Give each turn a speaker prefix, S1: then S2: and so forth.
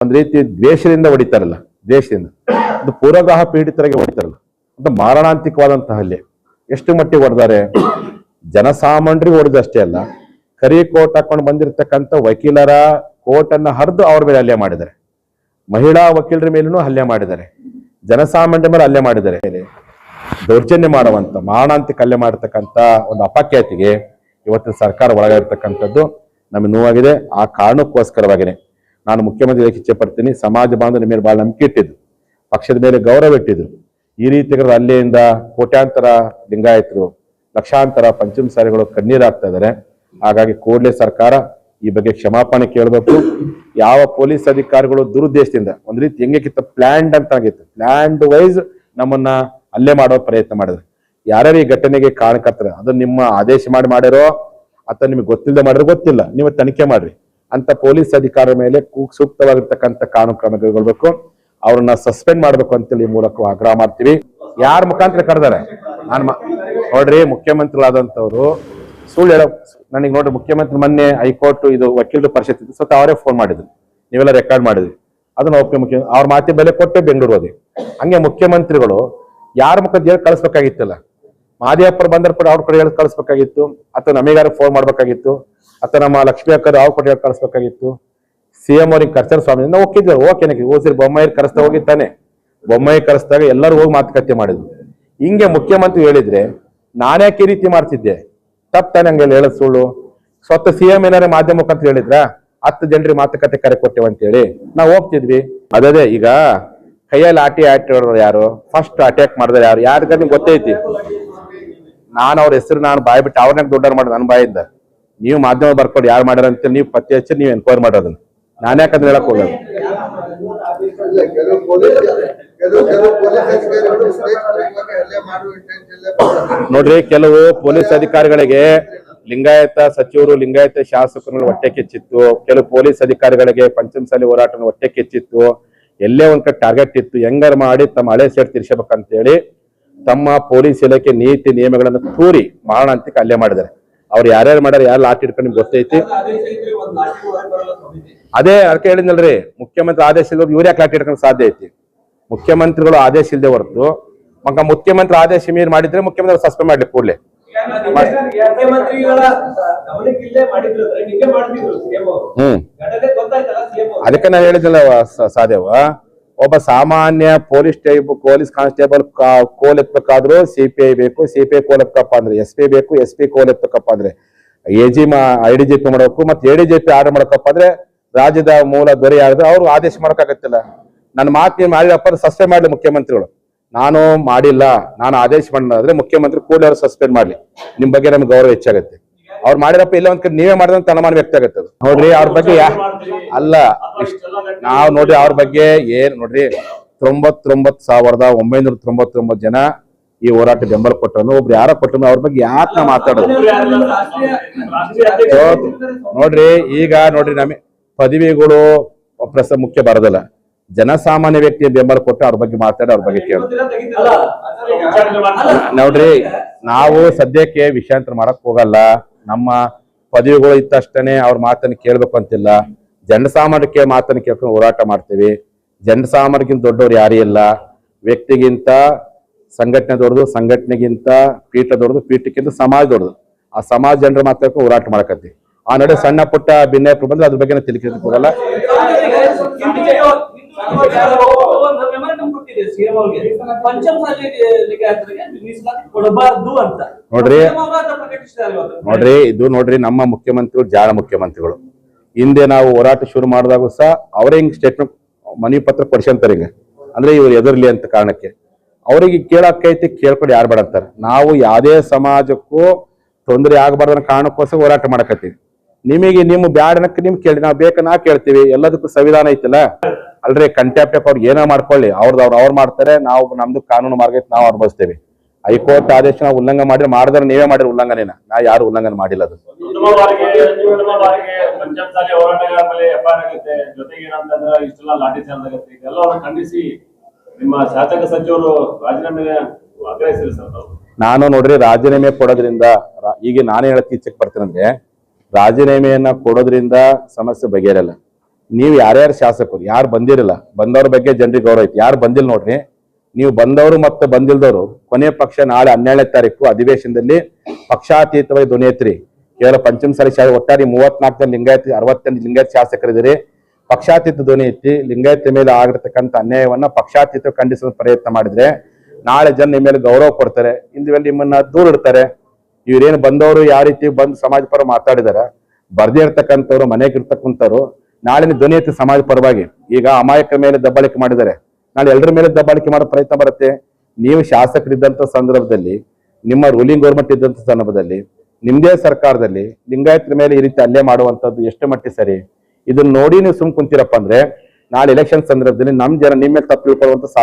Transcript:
S1: ಒಂದ್ ರೀತಿ ದ್ವೇಷದಿಂದ ಹೊಡಿತಾರಲ್ಲ, ದ್ವೇಷದಿಂದ. ಅದು ಪೂರ್ವಗ್ರಹ ಪೀಡಿತರಿಗೆ ಹೊಡಿತಾರಲ್ಲ. ಅದು ಮಾರಣಾಂತಿಕವಾದಂತಹ ಹಲ್ಲೆ. ಎಷ್ಟು ಮಟ್ಟಿಗೆ ಹೊಡೆದಾರೆ? ಜನಸಾಮಾನ್ಯರಿಗೆ ಹೊಡೆದಷ್ಟೇ ಅಲ್ಲ, ಕರಿ ಕೋರ್ಟ್ ಹಾಕೊಂಡು ಬಂದಿರತಕ್ಕಂಥ ವಕೀಲರ ಕೋರ್ಟ್ ಅನ್ನ ಹರಿದು ಅವ್ರ ಮೇಲೆ ಹಲ್ಲೆ ಮಾಡಿದ್ದಾರೆ. ಮಹಿಳಾ ವಕೀಲರ ಮೇಲೂ ಹಲ್ಲೆ ಮಾಡಿದ್ದಾರೆ. ಜನಸಾಮಾನ್ಯರ ಮೇಲೆ ಹಲ್ಲೆ ಮಾಡಿದ್ದಾರೆ. ದೌರ್ಜನ್ಯ ಮಾಡುವಂತ, ಮಾರಣಾಂತಿಕ ಹಲ್ಲೆ ಮಾಡತಕ್ಕಂತ ಒಂದು ಅಪಖ್ಯಾತಿಗೆ ಇವತ್ತು ಸರ್ಕಾರ ಒಳಗಾಗಿರ್ತಕ್ಕಂಥದ್ದು ನಮಗೆ ನೋವಾಗಿದೆ. ಆ ಕಾರಣಕ್ಕೋಸ್ಕರವಾಗಿನೇ ನಾನು ಮುಖ್ಯಮಂತ್ರಿ ಇಚ್ಛೆ ಪಡ್ತೀನಿ, ಸಮಾಜ ಬಾಂಧವರ ಮೇಲೆ ಬಹಳ ನಂಬಿಕೆ ಇಟ್ಟಿದ್ರು. ಪಕ್ಷದ ಮೇಲೆ ಗೌರವ ಇಟ್ಟಿದ್ರು. ಈ ರೀತಿ ಅಲ್ಲಿಯಿಂದ ಕೋಟ್ಯಾಂತರ ಲಿಂಗಾಯತರು, ಲಕ್ಷಾಂತರ ಪಂಚಮಸಾರಿಗಳು ಕಣ್ಣೀರಾಗ್ತಾ ಇದ್ದಾರೆ. ಹಾಗಾಗಿ ಕೂಡಲೇ ಸರ್ಕಾರ ಈ ಬಗ್ಗೆ ಕ್ಷಮಾಪಣೆ ಕೇಳಬೇಕು. ಯಾವ ಪೊಲೀಸ್ ಅಧಿಕಾರಿಗಳು ದುರುದ್ದೇಶದಿಂದ, ಒಂದ್ ರೀತಿ ಹೆಂಗೆ ಪ್ಲಾನ್ಡ್ ಅಂತ ಆಗಿತ್ತು. ಪ್ಲಾನ್ಡ್ ವೈಸ್ ನಮ್ಮನ್ನ ಅಲ್ಲೇ ಮಾಡೋ ಪ್ರಯತ್ನ ಮಾಡಿದ್ರು. ಯಾರ್ಯಾರು ಈ ಘಟನೆಗೆ ಕಾರಣಕರ್ತಾರೆ, ಅದನ್ನ ನಿಮ್ಮ ಆದೇಶ ಮಾಡಿ ಮಾಡಿರೋ, ಅಥವಾ ನಿಮಗೆ ಗೊತ್ತಿಲ್ಲದೆ ಮಾಡಿರೋ ಗೊತ್ತಿಲ್ಲ. ನೀವು ತನಿಖೆ ಮಾಡ್ರಿ. ಅಂತ ಪೊಲೀಸ್ ಅಧಿಕಾರಿ ಮೇಲೆ ಸೂಕ್ತವಾಗಿರ್ತಕ್ಕಂಥ ಕಾನೂನು ಕ್ರಮ ಕೈಗೊಳ್ಬೇಕು. ಅವ್ರನ್ನ ಸಸ್ಪೆಂಡ್ ಮಾಡ್ಬೇಕು ಅಂತೇಳಿ ಮೂಲಕ ಆಗ್ರಹ ಮಾಡ್ತೀವಿ. ಯಾರ ಮುಖಾಂತರ ಕರೆದಾರೆ? ನಾನು ನೋಡ್ರಿ, ಮುಖ್ಯಮಂತ್ರಿಗಳಾದಂಥವ್ರು, ಸುಳ್ಳು ಹೇಳೋ ನನಗೆ ನೋಡ್ರಿ, ಮುಖ್ಯಮಂತ್ರಿ ಮೊನ್ನೆ ಹೈಕೋರ್ಟ್ ಇದು ವಕೀಲರ ಪರಿಷತ್ ಇತ್ತು ಸ್ವತಃ ಅವರೇ ಫೋನ್ ಮಾಡಿದ್ರು. ನೀವೆಲ್ಲ ರೆಕಾರ್ಡ್ ಮಾಡಿದ್ವಿ ಅದನ್ನ ಒಪ್ಪೆ ಮುಖ್ಯ ಅವ್ರ ಮಾತಿ ಬೆಲೆ ಕೊಟ್ಟೆ ಬೆಂಗಳೂರು ಹೋದಿ. ಹಂಗೆ ಮುಖ್ಯಮಂತ್ರಿಗಳು ಯಾರ ಮುಖದ ಕಳಿಸ್ಬೇಕಾಗಿತ್ತಲ್ಲ? ಮಾದಿಯಪ್ಪರು ಬಂದ್ರೆ ಕೂಡ ಅವ್ರ ಕಡೆ ಹೇಳಿ ಕಳಿಸ್ಬೇಕಾಗಿತ್ತು. ಅಥವಾ ನಮಗಾರ ಫೋನ್ ಮಾಡ್ಬೇಕಾಗಿತ್ತು. ಅಥವಾ ನಮ್ಮ ಲಕ್ಷ್ಮೀ ಅಕ್ಕರು ಅವ್ರ ಕಡೆ ಹೇಳಿ ಕಳಿಸ್ಬೇಕಾಗಿತ್ತು. ಸಿ ಎಂ ಅವ್ರಿಗೆ ಕರ್ಸರ್ ಸ್ವಾಮಿ. ನಾವು ಓಕೆ ನನಗೆ ಓಸಿರಿ ಬೊಮ್ಮಾಯಿ ಕರೆಸ್ತಾ ತಾನೆ ಬೊಮ್ಮಾಯಿ ಕರೆಸ್ದಾಗ ಎಲ್ಲರೂ ಹೋಗಿ ಮಾತುಕತೆ ಮಾಡಿದ್ವಿ ಹಿಂಗೆ ಮುಖ್ಯಮಂತ್ರಿ ಹೇಳಿದ್ರೆ ನಾನ್ಯಾಕೆ ಈ ರೀತಿ ಮಾಡ್ತಿದ್ದೆ? ತಪ್ಪು ತಾನೆ ಹಂಗೆ ಹೇಳೋದು ಸುಳ್ಳು. ಸ್ವತಃ ಸಿ ಎಂ ಏನಾರ ಮಾಧ್ಯಮ ಮುಖಾಂತರ ಹೇಳಿದ್ರ? ಹತ್ತು ಜನರಿಗೆ ಮಾತುಕತೆ ಕರೆ ಕೊಟ್ಟೆವು ಅಂತೇಳಿ. ನಾವು ಹೋಗ್ತಿದ್ವಿ. ಅದೇ ಈಗ ಕೈಯಲ್ಲಿ ಆಟಿ ಆಟ ಯಾರು? ಫಸ್ಟ್ ಅಟ್ಯಾಕ್ ಮಾಡಿದ್ರೆ ಯಾರು? ಯಾರಿಗಾರ ಗೊತ್ತೈತಿ? ನಾನು ಅವ್ರ ಹೆಸರು ನಾನು ಬಾಯ್ ಬಿಟ್ಟು ಅವ್ರನ್ನ ದೊಡ್ಡವ್ರು ಮಾಡೋದು ನನ್ನ ಬಾಯಿಂದ. ನೀವು ಮಾಧ್ಯಮ ಬರ್ಕೊಂಡು, ಯಾರು ಮಾಡ್ಯಾರ ಅಂತ ನೀವು ಪತ್ತೆ ಹಚ್ಚಿ ನೀವು ಎನ್ಕ್ವೈರಿ ಮಾಡೋದನ್ನ. ನಾನು ಯಾಕಂದ್ರೆ ಹೇಳಕ್
S2: ಹೋಗೋದು
S1: ನೋಡ್ರಿ, ಕೆಲವು ಪೊಲೀಸ್ ಅಧಿಕಾರಿಗಳಿಗೆ ಲಿಂಗಾಯತ ಸಚಿವರು, ಲಿಂಗಾಯತ ಶಾಸಕರು ಹೊಟ್ಟೆ ಕೆಚ್ಚಿತ್ತು. ಕೆಲವು ಪೊಲೀಸ್ ಅಧಿಕಾರಿಗಳಿಗೆ ಪಂಚಮಸಾಲಿ ಹೋರಾಟ ಹೊಟ್ಟೆ ಕೆಚ್ಚಿತ್ತು. ಎಲ್ಲೇ ಒಂದ್ ಕಡೆ ಟಾರ್ಗೆಟ್ ಇತ್ತು. ಹೆಂಗಾರ ಮಾಡಿ ತಮ್ಮ ಹಳೆ ಸೇಟ್ ತೀರ್ಸಬೇಕಂತೇಳಿ ತಮ್ಮ ಪೊಲೀಸ್ ಇಲಾಖೆ ನೀತಿ ನಿಯಮಗಳನ್ನು ತೂರಿ ಮಾರಣಾಂತಿಕ ಹಲ್ಲೆ ಮಾಡಿದ್ದಾರೆ. ಅವ್ರು ಯಾರ್ಯಾರು ಮಾಡ್ಯಾರ ಯಾರು ಲಾಟಿ ಇಟ್ಕೊಂಡು ನಿಮ್ಗೆ ಗೊತ್ತೈತಿ? ಅದೇ ಅದಕ್ಕೆ ಹೇಳಿದ್ನಲ್ರಿ ಮುಖ್ಯಮಂತ್ರಿ ಆದೇಶ ಇಲ್ದವ್ರು ಇವ್ರು ಯಾಕೆ ಲಾಠಿ ಹಿಡ್ಕೊಂಡು ಸಾಧ್ಯ ಐತಿ? ಮುಖ್ಯಮಂತ್ರಿಗಳು ಆದೇಶ ಇಲ್ಲದೆ ಹೊರತು ಮಗ ಮುಖ್ಯಮಂತ್ರಿ ಆದೇಶ ಮೀರಿ ಮಾಡಿದ್ರೆ ಮುಖ್ಯಮಂತ್ರಿ ಸಸ್ಪೆಂಡ್ ಮಾಡ್ಲಿ ಕೂಡಲೇ. ಹ್ಮ್. ಅದಕ್ಕೆ ನಾನು ಹೇಳಿದ್ನಲ್ಲ ಸ- ಸಾದೇವ ಒಬ್ಬ ಸಾಮಾನ್ಯ ಪೊಲೀಸ್ ಟೈಪ್ ಪೊಲೀಸ್ ಕಾನ್ಸ್ಟೇಬಲ್ ಕೋಲ್ ಎತ್ತಬೇಕಾದ್ರೂ ಸಿ ಪಿ ಐ ಬೇಕು, ಸಿ ಪಿ ಐ ಕೋಲ್ ಎತ್ತಕಪ್ಪ ಅಂದ್ರೆ ಎಸ್ ಪಿ ಬೇಕು, ಎಸ್ ಪಿ ಕೋಲ್ ಎತ್ತಕಪ್ಪ ಅಂದ್ರೆ A G I D G P ಮಾಡಬೇಕು ಮತ್ತೆ A D G P order ಮಾಡಕಪ್ಪ ಅಂದ್ರೆ ರಾಜ್ಯದ ಮೂಲ ದೊರೆ ಯಾರು ಅವ್ರು ಆದೇಶ ಮಾಡಕ್ಕಾಗತ್ತಿಲ್ಲ. ನನ್ನ ಮಾತು ನೀವು ಮಾಡಿದಪ್ಪ ಸಸ್ಪೆಂಡ್ ಮಾಡ್ಲಿ ಮುಖ್ಯಮಂತ್ರಿಗಳು. ನಾನು ಮಾಡಿಲ್ಲ, ನಾನು ಆದೇಶ ಮಾಡಿದ್ರೆ ಮುಖ್ಯಮಂತ್ರಿ ಅವ್ರು ಸಸ್ಪೆಂಡ್ ಮಾಡ್ಲಿ. ನಿಮ್ಮ ಬಗ್ಗೆ ನಮ್ಗೆ ಗೌರವ ಹೆಚ್ಚಾಗುತ್ತೆ. ಅವ್ರು ಮಾಡಿರಪ್ಪ ಇಲ್ಲ ಒಂದ್ ಕಡೆ ನೀವೇ ಮಾಡಿದಂತ ಅನುಮಾನ ವ್ಯಕ್ತ ಆಗುತ್ತೆ ಅದು. ನೋಡ್ರಿ ಅವ್ರ ಬಗ್ಗೆ ಅಲ್ಲ ನಾವು ನೋಡ್ರಿ ಅವ್ರ ಬಗ್ಗೆ ಏನ್ ನೋಡ್ರಿ ತೊಂಬತ್ತೊಂಬತ್ ಸಾವಿರದ ಒಂಬೈನೂರ ತೊಂಬತ್ತೊಂಬತ್ತು ಜನ ಈ ಹೋರಾಟ ಬೆಂಬಲ ಕೊಟ್ಟರು. ಒಬ್ರು ಯಾರ ಕೊಟ್ಟನು ಅವ್ರ ಬಗ್ಗೆ ಯಾಕೆ ಮಾತಾಡೋದು. ನೋಡ್ರಿ, ಈಗ ನೋಡ್ರಿ ನಮಗೆ ಪದವಿಗಳು ಪ್ರಸ ಮುಖ್ಯ ಬರೋದಿಲ್ಲ. ಜನಸಾಮಾನ್ಯ ವ್ಯಕ್ತಿಯ ಬೆಂಬಲ ಕೊಟ್ಟು ಅವ್ರ ಬಗ್ಗೆ ಮಾತಾಡಿ ಅವ್ರ ಬಗ್ಗೆ
S3: ಕೇಳ
S1: ನೋಡ್ರಿ, ನಾವು ಸದ್ಯಕ್ಕೆ ವಿಷಯಾಂತರ ಮಾಡಕ್ ಹೋಗಲ್ಲ. ನಮ್ಮ ಪದವಿಗಳು ಇತ್ತಷ್ಟೇ ಅವ್ರ ಮಾತನ್ನು ಕೇಳ್ಬೇಕು ಅಂತಿಲ್ಲ. ಜನಸಾಮಾನ್ಯಕ್ಕೆ ಮಾತನ್ನು ಕೇಳ್ಕೊಂಡು ಹೋರಾಟ ಮಾಡ್ತೀವಿ. ಜನಸಾಮಾನ್ಯಕ್ಕಿಂತ ದೊಡ್ಡವ್ರು ಯಾರೂ ಇಲ್ಲ. ವ್ಯಕ್ತಿಗಿಂತ ಸಂಘಟನೆ ದೊಡ್ಡದು, ಸಂಘಟನೆಗಿಂತ ಪೀಠ ದೊಡ್ಡದು, ಪೀಠಕ್ಕಿಂತ ಸಮಾಜ ದೊಡ್ಡದು. ಆ ಸಮಾಜ ಜನರ ಮಾತಾಡ್ಕೊಂಡು ಹೋರಾಟ ಮಾಡಕತ್ತಿ ಆ ನಡೆ ಸಣ್ಣ ಪುಟ್ಟ ಭಿನ್ನಾಭಿಪ್ರಾಯ ಬಂದ್ರೆ ಅದ್ರ ಬಗ್ಗೆ ತಿಳ್ಕೊಳಕ್ ಹೋಗಲ್ಲ.
S3: ಕೊಡಬಾರ್ದು ಅಂತ.
S1: ನೋಡ್ರಿ. ನೋಡ್ರಿ ಇದು ನೋಡ್ರಿ ನಮ್ಮ ಮುಖ್ಯಮಂತ್ರಿಗಳು ಜಾಣ ಮುಖ್ಯಮಂತ್ರಿಗಳು. ಹಿಂದೆ ನಾವು ಹೋರಾಟ ಶುರು ಮಾಡಿದಾಗ ಸಹ ಅವ್ರ ಹಿಂಗ್ ಸ್ಟೇಟ್ಮೆಂಟ್ ಮನವಿ ಪತ್ರ ಕೊಡ್ಸಂತಾರೆ ಹಿಂಗ. ಅಂದ್ರೆ ಇವ್ರು ಎದರ್ಲಿ ಅಂತ ಕಾರಣಕ್ಕೆ. ಅವ್ರಿಗೆ ಕೇಳಕ್ಕೈತಿ ಕೇಳ್ಕೊಂಡು ಯಾರು ಬೇಡ ಅಂತಾರೆ. ನಾವು ಯಾವುದೇ ಸಮಾಜಕ್ಕೂ ತೊಂದರೆ ಆಗಬಾರ್ದು ಅನ್ನೋ ಕಾರಣಕ್ಕೋಸ್ಕರ ಹೋರಾಟ ಮಾಡಕತ್ತೀವಿ. ನಿಮಗೆ ನಿಮ್ಮ ಬ್ಯಾಡನಕ್ಕೆ ನಿಮ್ಗೆ ಕೇಳಿ ನಾವು ಬೇಕಾ ನಾ ಕೇಳ್ತೀವಿ. ಎಲ್ಲದಕ್ಕೂ ಸಂವಿಧಾನ ಐತಲ್ಲ? ಅಲ್ರಿ ಕಂಟ್ಯಾಪ್ಟ್ ಅವ್ರು ಏನೋ ಮಾಡ್ಕೊಳ್ಳಿ. ಅವ್ರದ್ದು ಅವ್ರು ಅವ್ರು ಮಾಡ್ತಾರೆ ನಾವು ನಮ್ದು ಕಾನೂನು ಮಾರ್ಗ ನಾವು ಅನುಭವಿಸ್ತೇವೆ. ಹೈಕೋರ್ಟ್ ಆದೇಶ ನಾವು ಉಲ್ಲಂಘನೆ ಮಾಡಿದ್ರೆ ಮಾಡಿದ್ರೆ ನೀವೇ ಮಾಡಿರಿ ಉಲ್ಲಂಘನೆನ ನಾ ಯಾರು ಉಲ್ಲಂಘನೆ ಮಾಡಿಲ್ಲ ಅದು. ನಾನು ನೋಡ್ರಿ ರಾಜೀನಾಮೆ ಕೊಡೋದ್ರಿಂದ ಈಗ ನಾನೇ ಹೇಳಕ್ ಇಚ್ಛೆಗೆ ಬರ್ತೀನಂದ್ರೆ ರಾಜೀನಾಮೆಯನ್ನ ಕೊಡೋದ್ರಿಂದ ಸಮಸ್ಯೆ ಬಗೆಹರಲ್ಲ ನೀವು ಯಾರ್ಯಾರು ಶಾಸಕರು, ಯಾರು ಬಂದಿರಲ್ಲ, ಬಂದವ್ರ ಬಗ್ಗೆ ಜನರಿಗೆ ಗೌರವ ಐತಿ. ಯಾರು ಬಂದಿಲ್ಲ ನೋಡ್ರಿ, ನೀವು ಬಂದವರು ಮತ್ತು ಬಂದಿಲ್ದವರು, ಕೊನೆ ಪಕ್ಷ ನಾಳೆ ಹನ್ನೆರಡನೇ ತಾರೀಕು ಅಧಿವೇಶನದಲ್ಲಿ ಪಕ್ಷಾತೀತವಾಗಿ ಧ್ವನಿ ಎತ್ತಿರಿ ಕೇವಲ ಪಂಚಮಸಾಲಿ ಶಾಸಕ, ಒಟ್ಟಾರೆ ಮೂವತ್ನಾಲ್ಕು ಜನ ಲಿಂಗಾಯತ ಅರವತ್ತೆಂಟು ಲಿಂಗಾಯತ ಶಾಸಕರಿದ್ದೀರಿ. ಪಕ್ಷಾತೀತ ಧ್ವನಿ ಐತಿ, ಲಿಂಗಾಯತ ಮೇಲೆ ಆಗಿರ್ತಕ್ಕಂಥ ಅನ್ಯಾಯವನ್ನ ಪಕ್ಷಾತೀತ ಖಂಡಿಸಲು ಪ್ರಯತ್ನ ಮಾಡಿದ್ರೆ, ನಾಳೆ ಜನ ನಿಮ್ಮ ಮೇಲೆ ಗೌರವ ಕೊಡ್ತಾರೆ ಇಂದು ನಿಮ್ಮನ್ನ ದೂರ ಇಡ್ತಾರೆ. ಇವ್ರೇನು ಬಂದವರು, ಯಾವ ರೀತಿ ಬಂದು ಸಮಾಜ ಪರ ಮಾತಾಡಿದಾರೆ, ಬರ್ದೇ ಇರ್ತಕ್ಕಂಥವ್ರು, ಮನೆಗೆ ಇರ್ತಕ್ಕಂಥವ್ರು ನಾಳಿನ ಧ್ವನಿ ಎತ್ತಿ ಸಮಾಜ ಪರವಾಗಿ ಈಗ ಅಮಾಯಕರ ಮೇಲೆ ದಬ್ಬಾಳಿಕೆ ಮಾಡಿದ್ದಾರೆ. ನಾಳೆ ಎಲ್ಲರ ಮೇಲೆ ದಬ್ಬಾಳಿಕೆ ಮಾಡೋ ಪ್ರಯತ್ನ ಬರುತ್ತೆ. ನೀವು ಶಾಸಕರಿದ್ದಂಥ ಸಂದರ್ಭದಲ್ಲಿ, ನಿಮ್ಮ ರೂಲಿಂಗ್ ಗೌರ್ಮೆಂಟ್ ಇದ್ದಂಥ ಸಂದರ್ಭದಲ್ಲಿ, ನಿಮ್ದೇ ಸರ್ಕಾರದಲ್ಲಿ ಲಿಂಗಾಯತರ ಮೇಲೆ ಈ ರೀತಿ ಅಲ್ಲೇ ಮಾಡುವಂತದ್ದು ಎಷ್ಟು ಮಟ್ಟಿಗೆ ಸರಿ? ಇದನ್ನ ನೋಡಿ ನೀವು ಸುಮ್ ಕುಂತೀರಪ್ಪ ಅಂದ್ರೆ ನಾಳೆ ಎಲೆಕ್ಷನ್ ಸಂದರ್ಭದಲ್ಲಿ ನಮ್ ಜನ ನಿಮ್ಮ ಮೇಲೆ ತಪ್ಪು ತಿಳ್ಕೊಳ್ಳುವಂತ